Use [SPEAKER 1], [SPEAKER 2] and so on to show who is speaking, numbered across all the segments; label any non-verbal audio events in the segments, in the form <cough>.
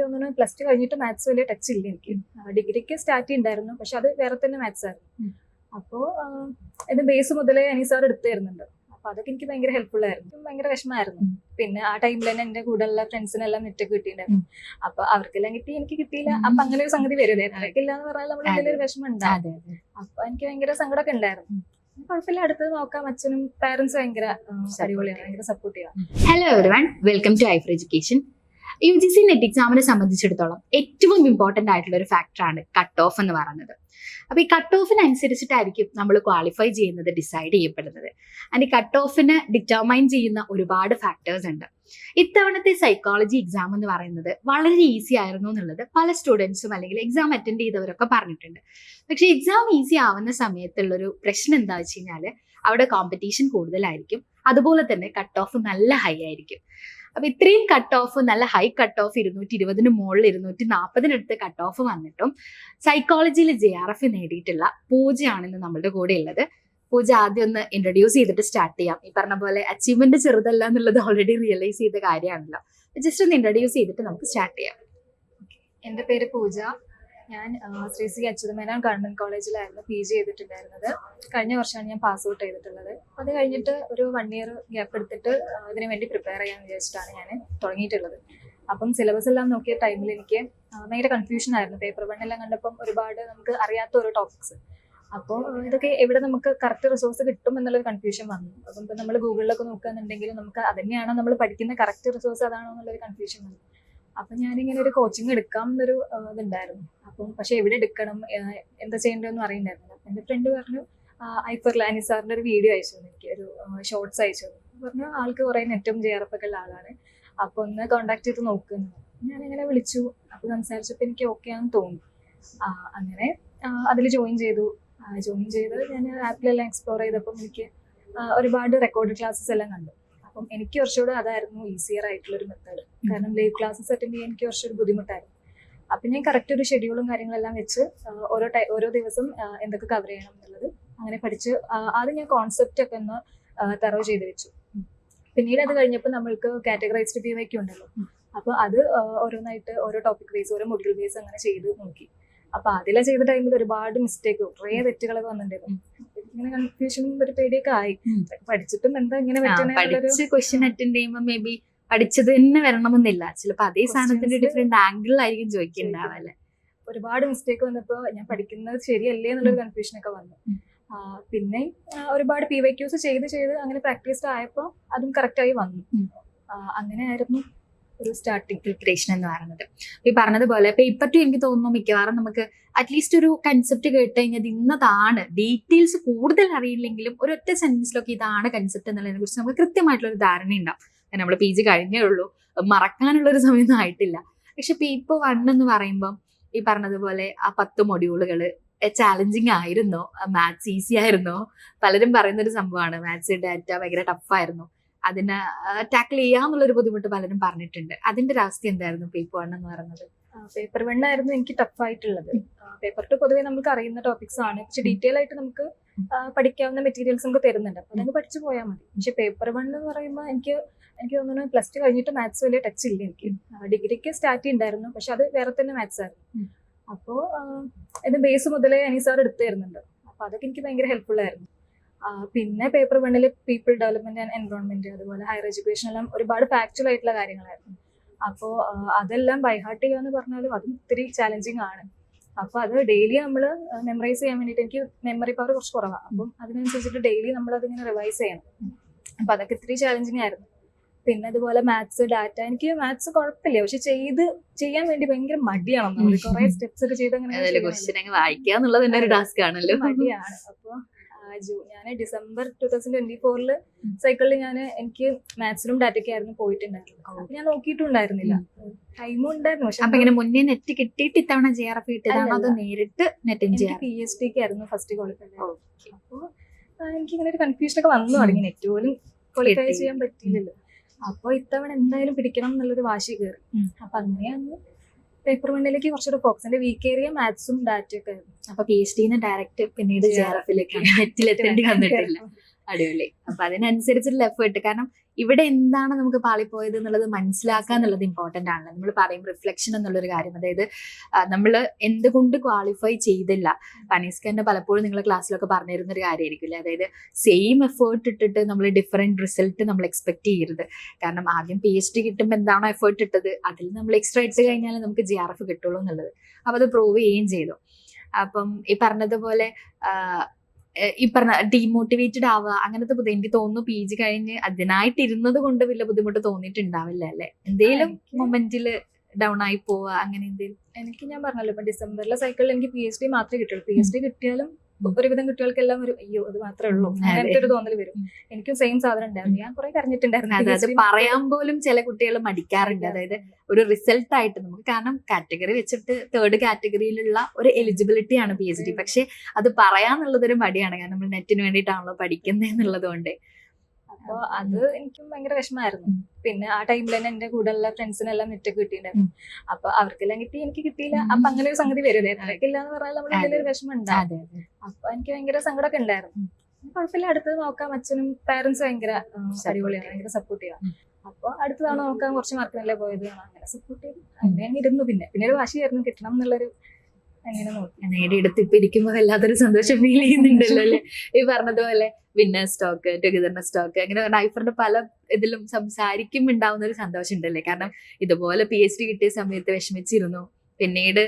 [SPEAKER 1] എനിക്ക് തോന്നുന്നു plus two കഴിഞ്ഞിട്ട് മാത്സ് വലിയ ടച്ച് ഇല്ല എനിക്ക്. ഡിഗ്രിക്ക് സ്റ്റാർട്ട് ഉണ്ടായിരുന്നു പക്ഷെ അത് വേറെ തന്നെ മാത്സ് ആയിരുന്നു. അപ്പോൾ ഇത് ബേസ് മുതലേ അനി സാർ എടുത്തു തരുന്നുണ്ട് അപ്പൊ അതൊക്കെ എനിക്ക് ഭയങ്കര ഹെൽപ്ഫുൾ ആയിരുന്നു. ഭയങ്കര വിഷമമായിരുന്നു. പിന്നെ ആ ടൈമിൽ തന്നെ എന്റെ കൂടെയുള്ള ഫ്രണ്ട്സിനെല്ലാം നെറ്റൊക്കെ കിട്ടിയിട്ടുണ്ടായിരുന്നു അപ്പൊ അവർക്കെല്ലാം കിട്ടി എനിക്ക് കിട്ടിയില്ല. അപ്പൊ അങ്ങനെ ഒരു സംഗതി വരില്ലേ അവർക്കില്ല എന്ന് പറഞ്ഞാൽ നമ്മുടെ എന്തെങ്കിലും വിഷമം ഉണ്ടാവും അപ്പൊ എനിക്ക് ഭയങ്കര സങ്കടമൊക്കെ ഉണ്ടായിരുന്നു. കുഴപ്പമില്ല. അടുത്തത് നോക്കാം. അച്ഛനും പാരന്റ്സ് ഭയങ്കര ആ, അടിപൊളിയാണ്. ഭയങ്കര supportive
[SPEAKER 2] hello everyone welcome to higher education U G C NET എക്സാമിനെ സംബന്ധിച്ചിടത്തോളം ഏറ്റവും ഇമ്പോർട്ടന്റ് ആയിട്ടുള്ള ഒരു ഫാക്ടറാണ് കട്ട് ഓഫ് എന്ന് പറയുന്നത്. അപ്പൊ ഈ കട്ട് ഓഫിനനുസരിച്ചിട്ടായിരിക്കും നമ്മൾ ക്വാളിഫൈ ചെയ്യുന്നത് ഡിസൈഡ് ചെയ്യപ്പെടുന്നത്. ഈ കട്ട് ഓഫിന് ഡിറ്റർമൈൻ ചെയ്യുന്ന ഒരുപാട് ഫാക്ടേഴ്സ് ഉണ്ട്. ഇത്തവണത്തെ സൈക്കോളജി എക്സാം എന്ന് പറയുന്നത് വളരെ ഈസി ആയിരുന്നു എന്നുള്ളത് പല സ്റ്റുഡൻസും അല്ലെങ്കിൽ എക്സാം അറ്റൻഡ് ചെയ്തവരൊക്കെ പറഞ്ഞിട്ടുണ്ട്. പക്ഷെ എക്സാം ഈസി ആവുന്ന സമയത്തുള്ളൊരു പ്രശ്നം എന്താ വെച്ച് കഴിഞ്ഞാൽ അവിടെ കോമ്പറ്റീഷൻ കൂടുതലായിരിക്കും. അതുപോലെ തന്നെ കട്ട് ഓഫ് നല്ല ഹൈ ആയിരിക്കും. അപ്പൊ ഇത്രയും കട്ട് ഓഫ് നല്ല ഹൈ കട്ട് ഓഫ് ഇരുന്നൂറ്റി ഇരുപതിന് മുകളിൽ ഇരുന്നൂറ്റി നാൽപ്പതിനടുത്ത് കട്ട് ഓഫ് വന്നിട്ടും സൈക്കോളജിയിൽ ജെ ആർ എഫ് നേടിയിട്ടുള്ള പൂജയാണ് ഇന്ന് നമ്മളുടെ കൂടെ ഉള്ളത്. പൂജ ആദ്യം ഒന്ന് ഇൻട്രൊഡ്യൂസ് ചെയ്തിട്ട് സ്റ്റാർട്ട് ചെയ്യാം. ഈ പറഞ്ഞ പോലെ അച്ചീവ്മെന്റ് ചെറുതല്ല എന്നുള്ളത് ഓൾറെഡി റിയലൈസ് ചെയ്ത കാര്യമാണല്ലോ. ജസ്റ്റ് ഒന്ന് ഇൻട്രൊഡ്യൂസ് ചെയ്തിട്ട് നമുക്ക് സ്റ്റാർട്ട് ചെയ്യാം.
[SPEAKER 1] എന്റെ പേര് പൂജ. ഞാൻ ശ്രീ സി അച്യുതമേനോൻ ഗവൺമെന്റ് കോളേജിലായിരുന്നു പി ജി ചെയ്തിട്ടുണ്ടായിരുന്നത്. കഴിഞ്ഞ വർഷമാണ് ഞാൻ പാസ് ഔട്ട് ചെയ്തിട്ടുള്ളത്. അത് കഴിഞ്ഞിട്ട് ഒരു വൺ ഇയർ ഗ്യാപ്പ് എടുത്തിട്ട് ഇതിനു വേണ്ടി പ്രിപ്പയർ ചെയ്യാൻ വിചാരിച്ചിട്ടാണ് ഞാൻ തുടങ്ങിയിട്ടുള്ളത്. അപ്പം സിലബസ് എല്ലാം നോക്കിയ ടൈമിൽ എനിക്ക് ഭയങ്കര കൺഫ്യൂഷൻ ആയിരുന്നു. പേപ്പർ വൺ എല്ലാം കണ്ടപ്പം ഒരുപാട് നമുക്ക് അറിയാത്ത ഒരു ടോപ്പിക്സ് അപ്പോൾ ഇതൊക്കെ എവിടെ നമുക്ക് കറക്റ്റ് റിസോഴ്സ് കിട്ടും എന്നുള്ളൊരു കൺഫ്യൂഷൻ വന്നു. അപ്പം ഇപ്പം നമ്മൾ ഗൂഗിളിലൊക്കെ നോക്കുകയാണെന്നുണ്ടെങ്കിൽ നമുക്ക് അതന്നെയാണോ നമ്മൾ പഠിക്കുന്ന കറക്റ്റ് റിസോഴ്സ് അതാണോ എന്നുള്ളൊരു കൺഫ്യൂഷൻ വന്നു. അപ്പം ഞാനിങ്ങനെ ഒരു കോച്ചിങ് എടുക്കാം എന്നൊരു ഇതുണ്ടായിരുന്നു. അപ്പം പക്ഷെ എവിടെ എടുക്കണം എന്താ ചെയ്യേണ്ടതെന്ന് അറിയണ്ടായിരുന്നില്ല എന്റെ ഫ്രണ്ട് പറഞ്ഞു ഐഫർ ലാനി സാറിന്റെ ഒരു വീഡിയോ അയച്ചു എനിക്ക് ഒരു ഷോർട്സ് അയച്ചു പറഞ്ഞു ആൾക്ക് കുറേ നെറ്റും ജെ ആർ എഫ് ഒക്കെ ഉള്ള ആളാണ്. അപ്പോൾ ഒന്ന് കോണ്ടാക്ട് ചെയ്ത് നോക്കുന്നു ഞാനിങ്ങനെ വിളിച്ചു. അപ്പോൾ സംസാരിച്ചപ്പോൾ എനിക്ക് ഓക്കെ ആണെന്ന് തോന്നി. അങ്ങനെ അതിൽ ജോയിൻ ചെയ്തു. ജോയിൻ ചെയ്ത് ഞാൻ ആപ്പിലെല്ലാം എക്സ്പ്ലോർ ചെയ്തപ്പോൾ എനിക്ക് ഒരുപാട് റെക്കോർഡ് ക്ലാസ്സസ് എല്ലാം കണ്ടു. അപ്പം എനിക്ക് കുറച്ചുകൂടെ അതായിരുന്നു ഈസിയർ ആയിട്ടുള്ള ഒരു മെത്തേഡ് കാരണം ലൈവ് ക്ലാസ്സസ് അറ്റൻഡ് ചെയ്യാൻ എനിക്ക് കുറച്ചൊരു ബുദ്ധിമുട്ടായിരുന്നു. അപ്പം ഞാൻ കറക്റ്റ് ഒരു ഷെഡ്യൂളും കാര്യങ്ങളെല്ലാം വെച്ച് ഓരോ ടൈ ഓരോ ദിവസം എന്തൊക്കെ കവർ ചെയ്യണം എന്നുള്ളത് അങ്ങനെ പഠിച്ച് ആദ്യം ഞാൻ കോൺസെപ്റ്റ് ഒക്കെ ഒന്ന് തെറവ് ചെയ്ത് വെച്ചു. പിന്നീട് അത് കഴിഞ്ഞപ്പോൾ നമ്മൾക്ക് കാറ്റഗറൈസ്ഡ് പി വൈക്ക് ഉണ്ടല്ലോ. അപ്പോൾ അത് ഓരോന്നായിട്ട് ഓരോ ടോപ്പിക് ബേസ് ഓരോ മൊഡ്യൂൾ ബേസ് അങ്ങനെ ചെയ്ത് നോക്കി. അപ്പൊ അതിലെ ചെയ്ത ടൈമിൽ ഒരുപാട് മിസ്റ്റേക്ക് കുറേ തെറ്റുകളൊക്കെ വന്നിട്ടുണ്ടായിരുന്നു. ഇങ്ങനെ കൺഫ്യൂഷനും ഒരു പേടിയൊക്കെ ആയി. പഠിച്ചിട്ടും എന്താ ഇങ്ങനെ
[SPEAKER 2] പഠിച്ച് ക്വസ്റ്റ്യൻ അറ്റൻഡ് ചെയ്യുമ്പോൾ മേ ബി പഠിച്ചത് തന്നെ വരണമെന്നില്ല. ചിലപ്പോൾ അതേ സാധനത്തിന്റെ ഡിഫറെന്റ് ആംഗിളിലായിരിക്കും ചോദിക്കുന്നുണ്ടാവല്ലേ
[SPEAKER 1] ഒരുപാട് മിസ്റ്റേക്ക് വന്നപ്പോ ഞാൻ പഠിക്കുന്നത് ശരിയല്ലേ എന്നുള്ളൊരു കൺഫ്യൂഷൻ ഒക്കെ വന്നു. പിന്നെ ഒരുപാട് പി വൈ ക്യൂസ് ചെയ്ത് ചെയ്ത് അങ്ങനെ പ്രാക്ടീസ്ഡ് ആയപ്പോൾ അതും കറക്റ്റ് ആയി വന്നു.
[SPEAKER 2] അങ്ങനെ
[SPEAKER 1] ആയിരുന്നു. അങ്ങനെയായിരുന്നു ഒരു സ്റ്റാർട്ടിങ്
[SPEAKER 2] പ്രിപ്പറേഷൻ എന്ന് പറയുന്നത്. ഈ പറഞ്ഞതുപോലെ ഇപ്പൊ ഇപ്പറ്റും എനിക്ക് തോന്നുന്നു മിക്കവാറും നമുക്ക് അറ്റ്ലീസ്റ്റ് ഒരു കൺസെപ്റ്റ് കേട്ട് കഴിഞ്ഞാൽ ഇന്നതാണ്. ഡീറ്റെയിൽസ് കൂടുതൽ അറിയില്ലെങ്കിലും ഒരൊറ്റ സെന്റൻസിലൊക്കെ ഇതാണ് കൺസെപ്റ്റ് എന്നുള്ളതിനെ കുറിച്ച് നമുക്ക് കൃത്യമായിട്ടുള്ള ഒരു ധാരണ ഉണ്ടാവും. നമ്മൾ പി ജി കഴിഞ്ഞേ ഉള്ളൂ. മറക്കാനുള്ള ഒരു സമയമൊന്നും ആയിട്ടില്ല. പക്ഷെ ഇപ്പൊ ഇപ്പൊ വൺ എന്ന് പറയുമ്പം ഈ പറഞ്ഞതുപോലെ ആ പത്ത് മൊഡ്യൂളുകൾ ചാലഞ്ചിങ് ആയിരുന്നോ. മാത്സ് ഈസി ആയിരുന്നോ. പലരും പറയുന്ന ഒരു സംഭവമാണ് മാത്സ് ഡാറ്റ ഭയങ്കര ടഫായിരുന്നു അതിനെ ടാക്കിൾ ചെയ്യാന്നുള്ളൊരു ബുദ്ധിമുട്ട് പലരും പറഞ്ഞിട്ടുണ്ട്. അതിന്റെ ഒരു അവസ്ഥ എന്തായിരുന്നു പേപ്പർ വൺ എന്ന് പറയുന്നത്?
[SPEAKER 1] പേപ്പർ വൺ ആയിരുന്നു എനിക്ക് ടഫ് ആയിട്ടുള്ളത്. പേപ്പർ ടു പൊതുവേ നമുക്ക് അറിയുന്ന ടോപ്പിക്സ് ആണ്. പക്ഷെ ഡീറ്റെയിൽ ആയിട്ട് നമുക്ക് പഠിക്കാവുന്ന മെറ്റീരിയൽസ് നമുക്ക് തരുന്നുണ്ട്. അപ്പൊ നമുക്ക് പഠിച്ചു പോയാൽ മതി. പക്ഷെ പേപ്പർ വൺ എന്ന് പറയുമ്പോൾ എനിക്ക് എനിക്ക് തോന്നുന്നു പ്ലസ് ടു കഴിഞ്ഞിട്ട് മാത്സ് വലിയ ടച്ച് ഇല്ല എനിക്ക്. ഡിഗ്രിക്ക് സ്റ്റാർട്ട് ഉണ്ടായിരുന്നു പക്ഷെ അത് വേറെ തന്നെ മാത്സ് ആയിരുന്നു.
[SPEAKER 2] അപ്പോ
[SPEAKER 1] അപ്പോൾ ഇത് ബേസ് മുതലേ അനി സാർ എടുത്തു തരുന്നുണ്ട്. അപ്പൊ അതൊക്കെ എനിക്ക് ഭയങ്കര ഹെൽപ്ഫുൾ ആയിരുന്നു. പിന്നെ പേപ്പർ വണ്ണിൽ പീപ്പിൾ ഡെവലപ്മെന്റ് ആൻഡ് എൻവയോൺമെന്റ് അതുപോലെ ഹയർ എഡ്യൂക്കേഷൻ എല്ലാം ഒരുപാട് ഫാക്ച്വൽ ആയിട്ടുള്ള കാര്യങ്ങളായിരുന്നു. അപ്പോൾ അതെല്ലാം ബൈഹാർട്ട് ചെയ്യുക എന്ന് പറഞ്ഞാലും അതും ഇത്തിരി ചാലഞ്ചിങ് ആണ്. അപ്പോൾ അത് ഡെയിലി നമ്മൾ മെമ്മറൈസ് ചെയ്യാൻ വേണ്ടിയിട്ട് എനിക്ക് മെമ്മറി പവർ കുറച്ച് കുറവാണ് അപ്പം അതിനനുസരിച്ചിട്ട് ഡെയിലി നമ്മൾ അതിങ്ങനെ റിവൈസ് ചെയ്യണം. അപ്പം അതൊക്കെ ഇത്തിരി ചാലഞ്ചിങ് ആയിരുന്നു. പിന്നെ അതുപോലെ മാത്സ് ഡാറ്റ എനിക്ക് മാത്സ് കുഴപ്പമില്ല. പക്ഷെ ചെയ്ത് ചെയ്യാൻ വേണ്ടി ഭയങ്കര മടിയാണ്. കുറെ സ്റ്റെപ്സ് ഒക്കെ ചെയ്ത് അങ്ങനെ
[SPEAKER 2] അതിൽ
[SPEAKER 1] ചെയ്യാൻ
[SPEAKER 2] അങ്ങ് വായിക്കുക എന്നുള്ളത് തന്നെ ഒരു ടാസ്ക് ആണല്ലോ.
[SPEAKER 1] മടിയാണ്. അപ്പൊ ഞാൻ ഡിസംബർ ടൂ തൗസൻഡ് ട്വന്റി ഫോറിൽ സൈക്കിളിൽ ഞാൻ എനിക്ക് മാത്സിലും ഡാറ്റയ്ക്കായിരുന്നു പോയിട്ടുണ്ടായിരുന്നു അപ്പൊ ഞാൻ നോക്കിയിട്ടുണ്ടായിരുന്നില്ല. ടൈമും ഉണ്ടായിരുന്നു പക്ഷെ
[SPEAKER 2] അപ്പൊ ഇങ്ങനെ മുന്നേ നെറ്റ് കിട്ടിയിട്ട് ഇത്തവണ ജെ ആർ എഫ് കിട്ടിയതാണോ അതോ. നേരിട്ട് നെറ്റ്
[SPEAKER 1] പി എച്ച് ഡിക്ക് ആയിരുന്നു ഫസ്റ്റ് ക്വാളിഫൈ അപ്പോൾ എനിക്ക് ഇങ്ങനെ ഒരു കൺഫ്യൂഷൻ ഒക്കെ വന്നു തുടങ്ങി. നെറ്റ് പോലും ക്വാളിഫൈ ചെയ്യാൻ പറ്റിയില്ലല്ലോ. അപ്പോൾ ഇത്തവണ എന്തായാലും പിടിക്കണം എന്നുള്ളൊരു വാശി കയറി. അപ്പൊ അങ്ങനെയാണ് പേപ്പർ വണ്ണിലേക്ക് കുറച്ചുകൂടെ ഫോക്കസ് എന്റെ വീക്ക് ഏരിയ മാത്സും ഡാറ്റയൊക്കെ ആയിരുന്നു.
[SPEAKER 2] അപ്പൊ പി എച്ച് ഡിന്ന് ഡയറക്റ്റ് പിന്നീട് ജെ ആർ എഫിലേക്ക് നെറ്റിൽ എത്തേണ്ടി വന്നിട്ടില്ല. <laughs> അടിപൊളി. അപ്പൊ അതിനനുസരിച്ചുള്ള എഫേർട്ട് കാരണം ഇവിടെ എന്താണ് നമുക്ക് പാളിപ്പോയത് എന്നുള്ളത് മനസ്സിലാക്കുക എന്നുള്ളത് ഇമ്പോർട്ടന്റ് ആണ്. നമ്മൾ പറയും റിഫ്ലക്ഷൻ എന്നുള്ളൊരു കാര്യം. അതായത് നമ്മൾ എന്തുകൊണ്ട് ക്വാളിഫൈ ചെയ്തില്ല? പനീസ്ക തന്നെ പലപ്പോഴും നിങ്ങൾ ക്ലാസ്സിലൊക്കെ പറഞ്ഞിരുന്ന ഒരു കാര്യമായിരിക്കില്ലേ? അതായത് സെയിം എഫേർട്ട് ഇട്ടിട്ട് നമ്മൾ ഡിഫറെന്റ് റിസൾട്ട് നമ്മൾ എക്സ്പെക്ട് ചെയ്യരുത്. കാരണം ആദ്യം പി എച്ച് ഡി കിട്ടുമ്പോൾ എന്താണോ എഫേർട്ട് ഇട്ടത്? അതിൽ നമ്മൾ എക്സ്ട്രാ ഇട്ട് കഴിഞ്ഞാൽ നമുക്ക് ജി ആർ എഫ് കിട്ടുള്ളൂ എന്നുള്ളത്. അപ്പോൾ അത് പ്രൂവ് ചെയ്യുകയും ചെയ്തു. അപ്പം ഈ പറഞ്ഞതുപോലെ ഈ പറഞ്ഞ ഡീമോട്ടിവേറ്റഡ് ആവുക അങ്ങനത്തെ ബുദ്ധി എനിക്ക് തോന്നുന്നു പി ജി കഴിഞ്ഞ് അതിനായിട്ട് ഇരുന്നത് കൊണ്ട് വലിയ ബുദ്ധിമുട്ട് തോന്നിയിട്ടുണ്ടാവില്ല അല്ലെ? എന്തേലും മൊമെന്റിൽ ഡൗൺ ആയി പോവുക അങ്ങനെ എന്തേലും?
[SPEAKER 1] എനിക്ക് ഞാൻ പറഞ്ഞല്ലോ ഇപ്പൊ ഡിസംബറിലെ സൈക്കിളിൽ എനിക്ക് പി എച്ച് ഡി മാത്രമേ കിട്ടുള്ളൂ. പി എച്ച് ഡി കിട്ടിയാലും ഒരുവിധം കുട്ടികൾക്കെല്ലാം ഒരു അയ്യോ അത് മാത്രമേ ഉള്ളൂ. അങ്ങനത്തെ ഒരു തോന്നൽ വരും. എനിക്കും സെയിം സാധനം ഉണ്ടായിരുന്നു. ഞാൻ കുറെ കരഞ്ഞിട്ടുണ്ടായിരുന്നു.
[SPEAKER 2] അതായത് അത് പറയാൻ പോലും ചില കുട്ടികൾ മടിക്കാറുണ്ട്. അതായത് ഒരു റിസൾട്ട് ആയിട്ട് നമുക്ക് കാരണം കാറ്റഗറി വെച്ചിട്ട് തേർഡ് കാറ്റഗറിയിലുള്ള ഒരു എലിജിബിലിറ്റി ആണ് പി എച്ച് ഡി പക്ഷെ അത് പറയാന്നുള്ളത് ഒരു മടിയാണ്. കാരണം നമ്മൾ നെറ്റിന് വേണ്ടിയിട്ടാണല്ലോ പഠിക്കുന്നത് എന്നുള്ളത് കൊണ്ട്
[SPEAKER 1] അപ്പൊ അത് എനിക്കും ഭയങ്കര വിഷമായിരുന്നു പിന്നെ ആ ടൈമിൽ തന്നെ എന്റെ കൂടെ ഉള്ള ഫ്രണ്ട്സിനെല്ലാം നെറ്റ് കിട്ടിയിട്ടുണ്ടായിരുന്നു അപ്പൊ അവർക്കെല്ലാം കിട്ടി എനിക്ക് കിട്ടിയില്ല. അപ്പൊ അങ്ങനെ ഒരു സംഗതി വരും. ഇല്ല എന്ന് പറഞ്ഞാൽ നമ്മുടെ ഉള്ളിൽ ഒരു വിഷമം ഉണ്ടാവും.
[SPEAKER 2] അതെ
[SPEAKER 1] അപ്പൊ എനിക്ക് ഭയങ്കര സങ്കടമൊക്കെ ഉണ്ടായിരുന്നു. കുഴപ്പമില്ല. അടുത്തത് നോക്കാം. അച്ഛനും പാരന്റ്സ് ഭയങ്കര അടിപൊളിയാണ്. ഭയങ്കര സപ്പോർട്ട് ചെയ്യാം
[SPEAKER 2] ഉം.
[SPEAKER 1] അപ്പൊ അടുത്ത തവണ നോക്കാൻ കുറച്ച് മാർക്കിനല്ലേ പോയത്. അങ്ങനെ സപ്പോർട്ട് ചെയ്തു അങ്ങനെ ഇരുന്നു പിന്നെ. പിന്നെ ഒരു വാശിയായിരുന്നു കിട്ടണം എന്നുള്ളൊരു
[SPEAKER 2] നേടിയെടുത്ത് ഇപ്പൊ വല്ലാത്തൊരു സന്തോഷം ഫീൽ ചെയ്യുന്നുണ്ടല്ലോ അല്ലെ? ഈ പറഞ്ഞതുപോലെ വിന്നർ സ്റ്റോക്ക് ടുഗദറിന്റെ സ്റ്റോക്ക് അങ്ങനെ നൈഫറിന്റെ പല ഇതിലും സംസാരിക്കും ഉണ്ടാവുന്ന ഒരു സന്തോഷം ഉണ്ടല്ലേ കാരണം ഇതുപോലെ പി എച്ച് ഡി കിട്ടിയ സമയത്ത് വിഷമിച്ചിരുന്നു. പിന്നീട്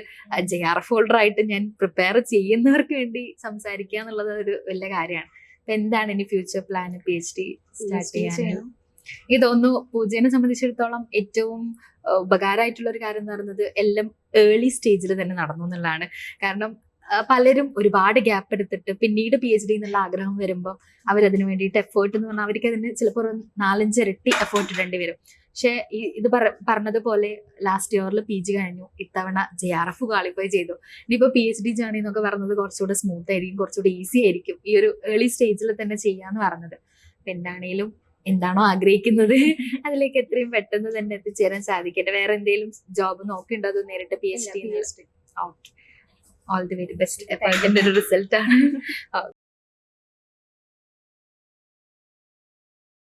[SPEAKER 2] ജെ ആർ എഫ് ഹോൾഡർ ആയിട്ട് ഞാൻ പ്രിപ്പയർ ചെയ്യുന്നവർക്ക് വേണ്ടി സംസാരിക്കുക എന്നുള്ളത് ഒരു വലിയ കാര്യമാണ്. അപ്പൊ എന്താണ് ഇനി future plan P H D start ചെയ്യാൻ. ഇതൊന്നു പൂജേനെ സംബന്ധിച്ചിടത്തോളം ഏറ്റവും ഉപകാരമായിട്ടുള്ള ഒരു കാര്യം എന്ന് പറയുന്നത് എല്ലാം ഏർലി സ്റ്റേജിൽ തന്നെ നടന്നു എന്നുള്ളതാണ്. കാരണം പലരും ഒരുപാട് ഗ്യാപ്പ് എടുത്തിട്ട് പിന്നീട് പി എച്ച് ഡി എന്നുള്ള ആഗ്രഹം വരുമ്പോൾ അവരതിന് വേണ്ടിയിട്ട് എഫേർട്ട് എന്ന് പറഞ്ഞാൽ അവർക്ക് അതിന് ചിലപ്പോൾ ഒരു നാലഞ്ച് ഇരട്ടി എഫേർട്ട് ഇടേണ്ടി വരും. പക്ഷേ ഇത് പറ- പറഞ്ഞതുപോലെ ലാസ്റ്റ് ഇയറിൽ പി ജി കഴിഞ്ഞു. ഇത്തവണ ജെ ആർ എഫ് ക്വാളിഫൈ ചെയ്തു. ഇനിയിപ്പോൾ പി എച്ച് ഡി ജേണി എന്നൊക്കെ പറഞ്ഞത് കുറച്ചുകൂടെ സ്മൂത്ത് ആയിരിക്കും കുറച്ചുകൂടെ ഈസി ആയിരിക്കും ഈ ഒരു ഏർലി സ്റ്റേജിൽ തന്നെ ചെയ്യാന്ന് പറഞ്ഞത്. എന്താണേലും എന്താണോ ആഗ്രഹിക്കുന്നത്. അതിലേക്ക് എത്രയും പെട്ടെന്ന് തന്നെ എത്തിച്ചേരാൻ സാധിക്കട്ടെ. വേറെ എന്തെങ്കിലും ജോബ് നോക്കിണ്ടോ അത് നേരിട്ട് P H D. Okay all the very best ഒരു റിസൾട്ട് ആണ്. <laughs>